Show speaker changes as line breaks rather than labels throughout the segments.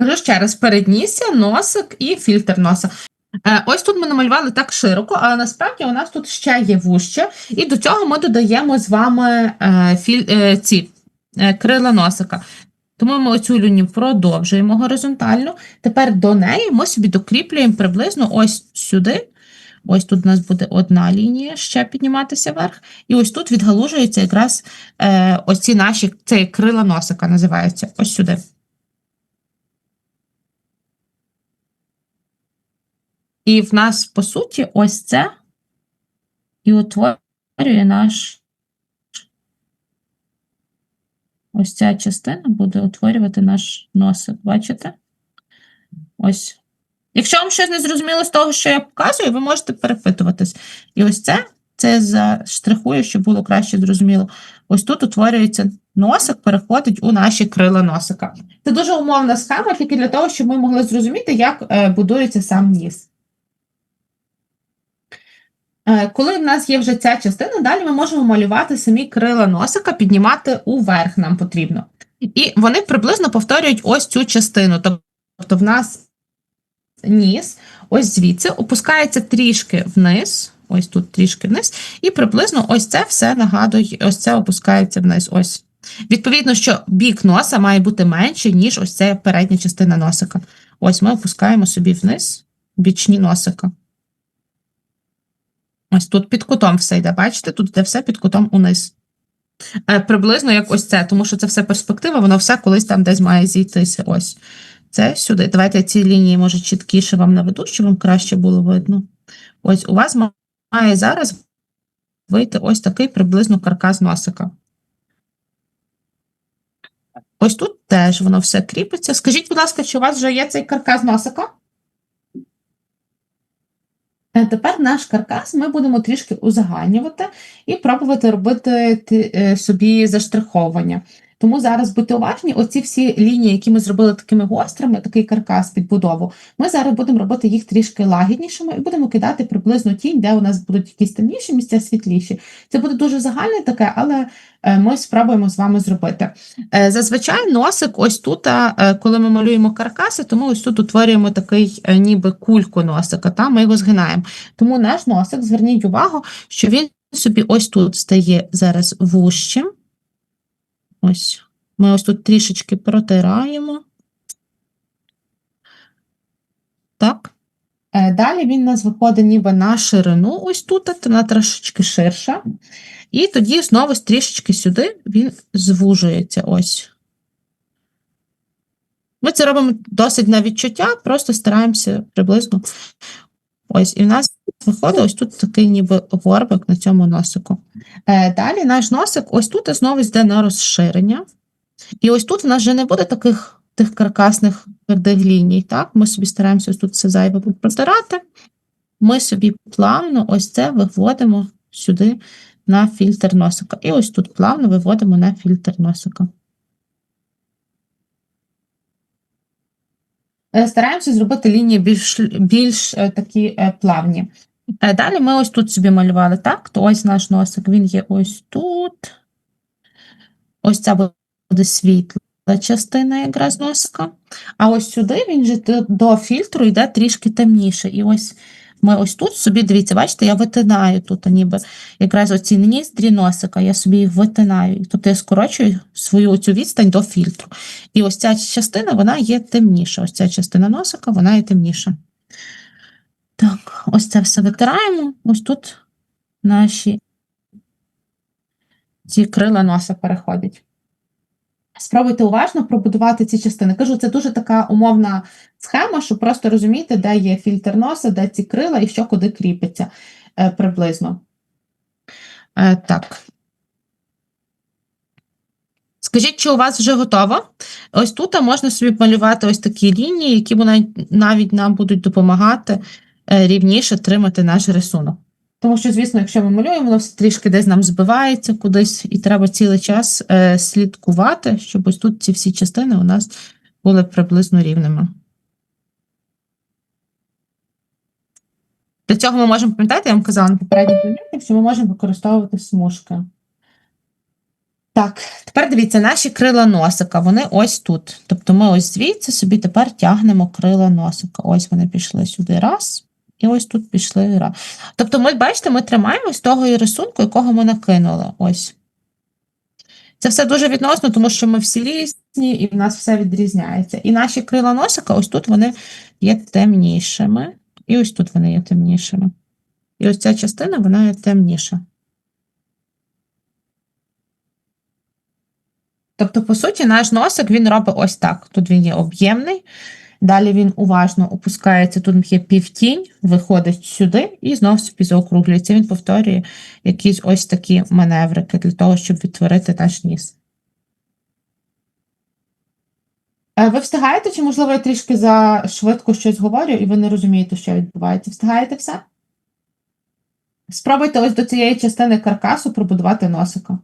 Кажу ще раз: переднісся, носик і фільтр носа. Е, Ось тут ми намалювали так широко, але насправді у нас тут ще є вуще, і до цього ми додаємо з вами е, філь, е, ці крила носика. Тому ми оцю лінію продовжуємо горизонтально. Тепер до неї ми собі докріплюємо приблизно ось сюди. Ось тут у нас буде одна лінія ще підніматися вверх. І ось тут відгалужується якраз е, ці наші це крила носика називаються. Ось сюди. І в нас, по суті, ось це і утворює наш. Ось ця частина буде утворювати наш носик. Бачите? Ось. Якщо вам щось не зрозуміло з того, що я показую, ви можете перепитуватись. І ось це, це заштрихую, щоб було краще зрозуміло. Ось тут утворюється носик, переходить у наші крила носика. Це дуже умовна схема, тільки для того, щоб ми могли зрозуміти, як е, будується сам ніс. Е, Коли в нас є вже ця частина, далі ми можемо малювати самі крила носика, піднімати уверх нам потрібно. І вони приблизно повторюють ось цю частину. Тобто в нас ніс, ось звідси, опускається трішки вниз, ось тут трішки вниз, і приблизно ось це все нагадує, ось це опускається вниз. Ось. Відповідно, що бік носа має бути менший, ніж ось ця передня частина носика. Ось ми опускаємо собі вниз бічні носика. Ось тут під кутом все йде, бачите? Тут йде все під кутом униз. Е, приблизно як ось це, тому що це все перспектива, воно все колись там десь має зійтися. Ось. Це сюди. Давайте ці лінії, може, чіткіше вам наведу, щоб вам краще було видно. Ось у вас має зараз вийти ось такий приблизно каркас носика. Ось тут теж воно все кріпиться. Скажіть, будь ласка, чи у вас вже є цей каркас носика? Е, Тепер наш каркас ми будемо трішки узагальнювати і пробувати робити е, собі заштриховування. Тому зараз будьте уважні, оці всі лінії, які ми зробили такими гострими, такий каркас під будову, ми зараз будемо робити їх трішки лагіднішими і будемо кидати приблизно тінь, де у нас будуть якісь темніші місця, світліші. Це буде дуже загальне таке, але е, ми спробуємо з вами зробити. Е, Зазвичай носик ось тут, е, коли ми малюємо каркаси, то ми ось тут утворюємо такий ніби кульку носика, та ми його згинаємо. Тому наш носик, зверніть увагу, що він собі ось тут стає зараз вужчим. Ось. Ми ось тут трішечки протираємо. Так. Е, Далі він у нас виходить ніби на ширину, ось тут, вона трошечки ширша. І тоді знову трішечки сюди він звужується. Ось. Ми це робимо досить на відчуття, просто стараємося приблизно. Ось, і в нас виходить ось тут такий ніби горбик на цьому носику. Е, далі наш носик ось тут знову йде на розширення. І ось тут в нас вже не буде таких тих каркасних твердих ліній. Так? Ми собі стараємося ось тут все зайве протирати. Ми собі плавно ось це виводимо сюди на фільтр носика. І ось тут плавно виводимо на фільтр носика. Е, Стараємося зробити лінії більш, більш е, такі плавні. Е, Далі ми ось тут собі малювали, так? То ось наш носик, він є ось тут. Ось ця буде світла частина якраз носика. А ось сюди він же до- фільтру йде трішки темніше. І ось ми ось тут собі, дивіться, бачите, я витинаю тут ніби якраз оці ніздрі носика, я собі їх витинаю. Тут я скорочую свою цю відстань до фільтру. І ось ця частина, вона є темніша. Ось ця частина носика, вона є темніша. Так, ось це все витираємо. Ось тут наші ці крила носа переходять. Спробуйте уважно пробудувати ці частини. Кажу, це дуже така умовна схема, щоб просто розуміти, де є фільтр носа, де ці крила і що куди кріпиться е, приблизно. Е, так. Скажіть, чи у вас вже готово? Ось тут можна собі малювати ось такі лінії, які навіть, нам будуть допомагати рівніше тримати наш рисунок. Тому що, звісно, якщо ми малюємо, воно все трішки десь нам збивається кудись, і треба цілий час е, слідкувати, щоб ось тут ці всі частини у нас були приблизно рівними. Для цього ми можемо пам'ятати, я вам казала на попередній примірці, що ми можемо використовувати смужки. Так, тепер дивіться, наші крила носика, вони ось тут. Тобто ми ось звідси собі тепер тягнемо крила носика. Ось вони пішли сюди раз, і ось тут пішли раз. Тобто, ми, бачите, ми тримаємо з того і рисунку, якого ми накинули. Ось. Це все дуже відносно, тому що ми всі різні, і в нас все відрізняється. І наші крила носика, ось тут вони є темнішими, і ось тут вони є темнішими. І ось ця частина, вона є темніша. Тобто, по суті, наш носик він робить ось так. Тут він є об'ємний, далі він уважно опускається, тут є півтінь, виходить сюди і знову собі заокруглюється. Він повторює якісь ось такі маневрики для того, щоб відтворити наш ніс. Е, Ви встигаєте, чи, можливо, я трішки за швидко щось говорю, і ви не розумієте, що відбувається? Встигаєте все? Спробуйте ось до цієї частини каркасу пробудувати носика.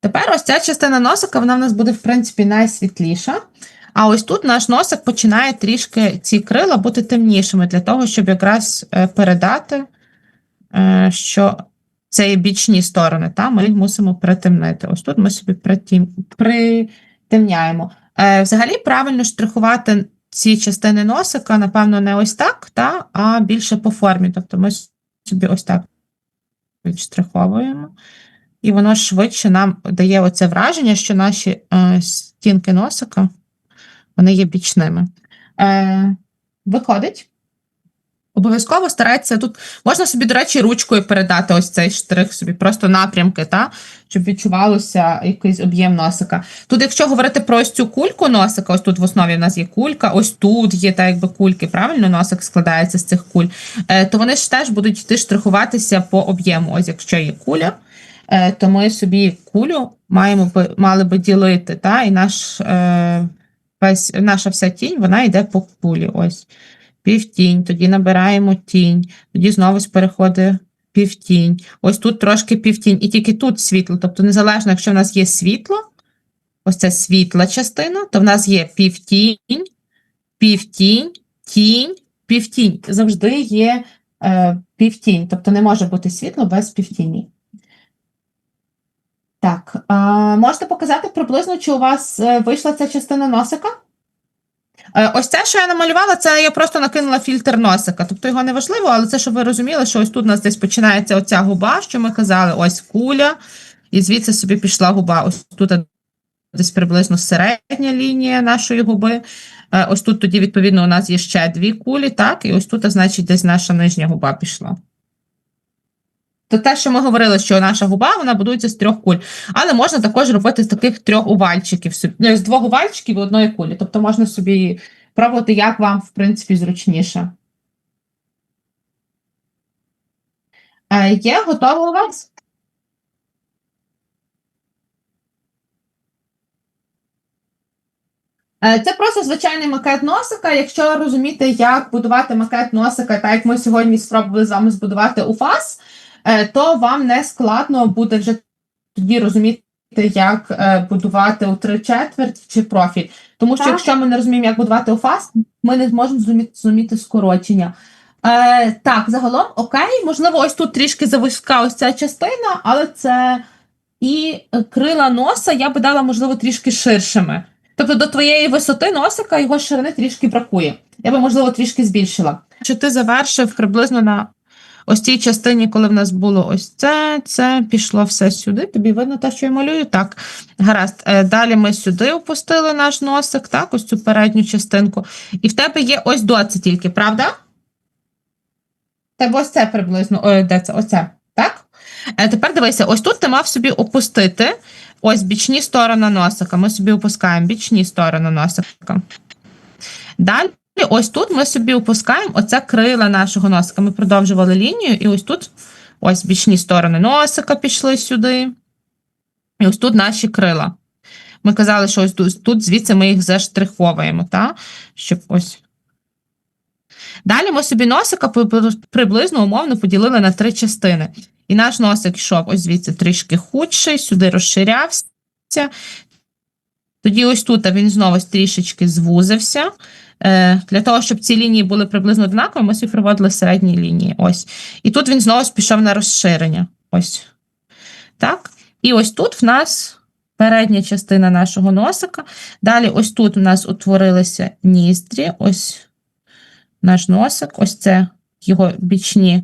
Тепер ось ця частина носика, вона в нас буде, в принципі, найсвітліша. А ось тут наш носик починає трішки ці крила бути темнішими, для того, щоб якраз е, передати, е, що це є бічні сторони, та ми мусимо притемнити. Ось тут ми собі притемняємо. Е, Взагалі, правильно штрихувати ці частини носика, напевно, не ось так, та, а більше по формі. Тобто ми собі ось так відштриховуємо. І воно швидше нам дає оце враження, що наші е, стінки носика вони є бічними. Е, Виходить. Обов'язково старайтеся тут. Можна собі, до речі, ручкою передати ось цей штрих, собі просто напрямки, та, щоб відчувалося якийсь об'єм носика. Тут, якщо говорити про ось цю кульку носика, ось тут в основі в нас є кулька, ось тут є так, якби кульки, правильно, носик складається з цих куль, е, то вони ж теж будуть йти штрихуватися по об'єму. Ось якщо є куля. Е, то ми собі кулю маємо мали би ділити, та, і наш, е, весь, наша вся тінь вона йде по кулі. Ось півтінь, тоді набираємо тінь, тоді знову переходить півтінь. Ось тут трошки півтінь, і тільки тут світло. Тобто, незалежно, якщо в нас є світло, ось це світла частина, то в нас є півтінь, півтінь, тінь, півтінь. Завжди є е, півтінь, тобто не може бути світло без півтіні. Так, а, можете показати приблизно, чи у вас е, вийшла ця частина носика? Е, Ось це, що я намалювала, це я просто накинула фільтр носика. Тобто його не важливо, але це, щоб ви розуміли, що ось тут у нас десь починається оця губа, що ми казали, ось куля, і звідси собі пішла губа. Ось тут десь приблизно середня лінія нашої губи. Е, Ось тут тоді, відповідно, у нас є ще дві кулі, так, і ось тут, значить, десь наша нижня губа пішла. То те, що ми говорили, що наша губа вона будується з трьох куль. Але можна також робити з таких трьох овальчиків, собі- ну, з двох овальчиків і одної кулі. Тобто можна собі пробувати, як вам, в принципі, зручніше. Е, Є готово у вас? Е, Це просто звичайний макет носика. Якщо розуміти, як будувати макет носика, так як ми сьогодні спробували з вами збудувати у фас, то вам не складно буде вже тоді розуміти, як е, будувати у три четверть чи профіль. Тому що
Так.
якщо ми не розуміємо, як будувати у фас, ми не зможемо зрозуміти скорочення. Е, так, загалом окей, можливо, ось тут трішки завузька ось ця частина, але це і е, крила носа я би дала, можливо, трішки ширшими. Тобто до твоєї висоти носика його ширини трішки бракує. Я би, можливо, трішки збільшила. Що ти завершив приблизно на ось цій частині, коли в нас було ось це, це пішло все сюди. Тобі видно те, що я малюю? Так, гаразд. Е, Далі ми сюди опустили наш носик, так, ось цю передню частинку. І в тебе є ось доці тільки, правда? Тебе ось це приблизно, ой, де це? Оце, так? Е, Тепер дивися, ось тут ти мав собі опустити ось бічні сторони носика. Ми собі опускаємо бічні сторони носика. Далі, ось тут ми собі опускаємо оце крила нашого носика. Ми продовжували лінію, і ось тут ось бічні сторони носика пішли сюди. І ось тут наші крила. Ми казали, що ось тут, тут звідси ми їх заштриховуємо, так? Щоб ось. Далі ми собі носика приблизно умовно поділили на три частини. І наш носик йшов ось звідси трішки худший, сюди розширявся. Тоді ось тут він знову трішечки звузився. Е, Для того, щоб ці лінії були приблизно однакові, ми собі проводили середні лінії. Ось. І тут він знову пішов на розширення. Ось. Так. І ось тут в нас передня частина нашого носика. Далі, ось тут у нас утворилися ніздрі. Ось наш носик. Ось це його бічні.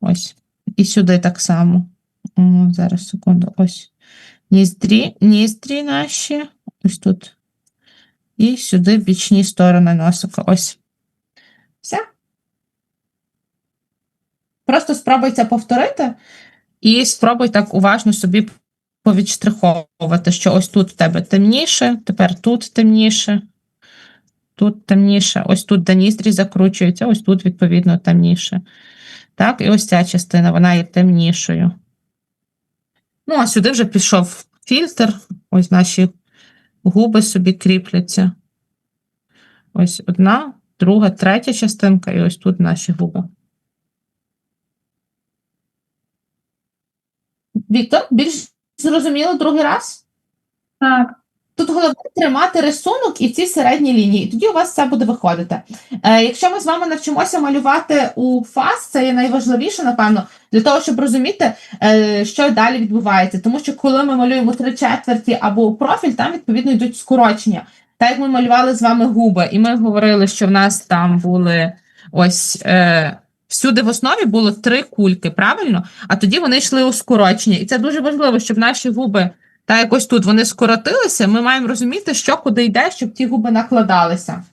Ось. І сюди так само. О, зараз, секунду. Ось. Ніздрі, ніздрі наші. Ось тут. І сюди бічні сторони носика. Ось. Все. Просто спробуй це повторити. І спробуй так уважно собі повідштриховувати, що ось тут в тебе темніше, тепер тут темніше, тут темніше, ось тут де ніздрі закручуються, ось тут, відповідно, темніше. Так, і ось ця частина, вона є темнішою. Ну, а сюди вже пішов фільтр, ось наші губи собі кріпляться. Ось одна, друга, третя частинка, і ось тут наші губи. Віктор, більш зрозуміло другий раз?
Так,
Тут головне тримати рисунок і ці середні лінії. Тоді у вас все буде виходити. Е, якщо ми з вами навчимося малювати у фаз, це є найважливіше, напевно, для того, щоб розуміти, е, що далі відбувається. Тому що коли ми малюємо три четверті або профіль, там відповідно йдуть скорочення. Так як ми малювали з вами губи, і ми говорили, що в нас там були ось. Е, Всюди в основі було три кульки, правильно? А тоді вони йшли у скорочення. І це дуже важливо, щоб наші губи та якось тут вони скоротилися, ми маємо розуміти, що куди йде, щоб ті губи накладалися.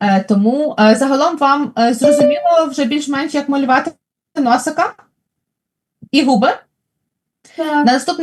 Е, тому е, загалом вам е, зрозуміло вже більш-менш, як малювати носика і губи.
так.
На наступний